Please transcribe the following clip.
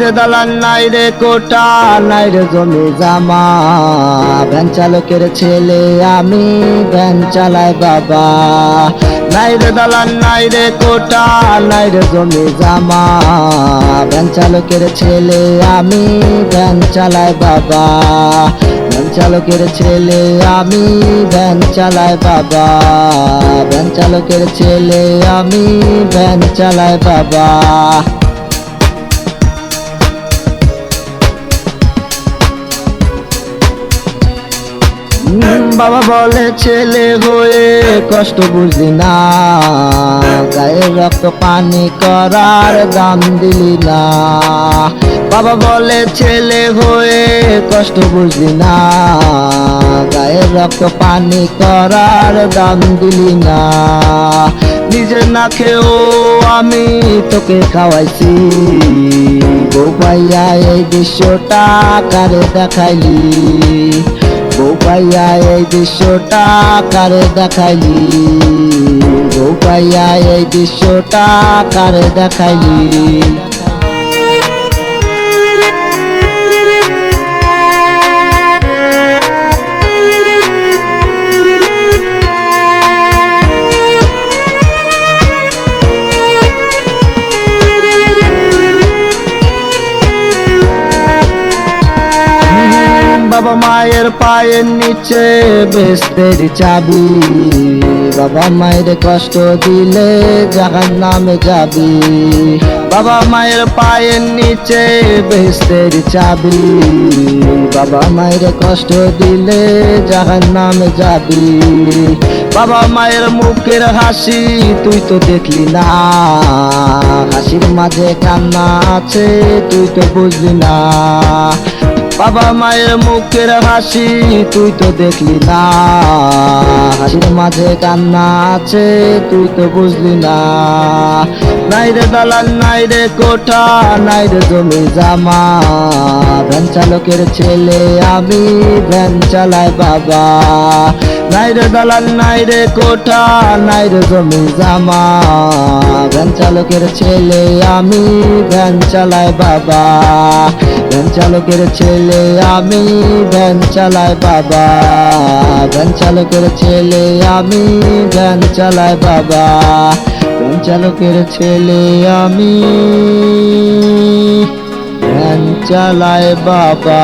রে দালান নাই রে কোটা, নাই রে জমি জামা। ভ্যান চালকের ছেলে আমি, ভ্যান চালাই বাবা। নাই রে দালান নাই রে কোটা, নাই রে জমি জামা। ভ্যান চালকের ছেলে আমি, ভ্যান চালাই বাবা। ভ্যান চালকের ছেলে আমি, ভ্যান চালাই বাবা। ভ্যান চালকের ছেলে আমি, ভ্যান চালাই বাবা। বাবা বলে, ছেলে হয়ে কষ্ট বুঝলি না। গায়ে রক্ত পানি করার দাম দিলি না। বাবা বলে, ছেলে হয়ে কষ্ট বুঝলি না। গায়ে রক্ত পানি করার দাম দিলি না। নিজে না খেয়েও আমি তোকে খাওয়াইছি। বউ পাইয়া এই দৃশ্যটা কারে দেখাইলি? বউ পাইয়া এই দৃশ্যটা কারে দেখাইলি? বউ পাইয়া এই দৃশ্যটা কারে দেখাইলি? বাবা মায়ের পায়ের নিচে বেস্তের চাবি। বাবা মায়ের কষ্ট দিলে জাহান নামে যাবি। বাবা মায়ের পায়ের নিচে বেস্তের চাবি। বাবা মায়ের কষ্ট দিলে জাহান নামে যাবি। বাবা মায়ের মুখের হাসি তুই তো দেখলি না। হাসির মাঝে কান্না আছে, তুই তো বুঝলি না। বাবা মায়ের মুখের হাসি, তুই তো দেখলি না। হাসির মাঝে কান্না আছে, তুই তো বুঝলি না। নাই রে দালাল, নাই রে কোঠা, নাই রে জমি জামা। ভ্যান চালকের ছেলে আমি, ভ্যান চালাই বাবা। নাই রে দালাল, নাই রে কোঠা, নাই জমি জামা। ভ্যান চালকের ছেলে আমি, ভ্যান চালাই বাবা। ভ্যান চালকের ছেলে আমি, ভ্যান চালাই বাবা। ভ্যান চালকের ছেলে আমি, ভ্যান চালাই বাবা। ভ্যান চালকের ছেলে আমি, ভ্যান চালাই বাবা।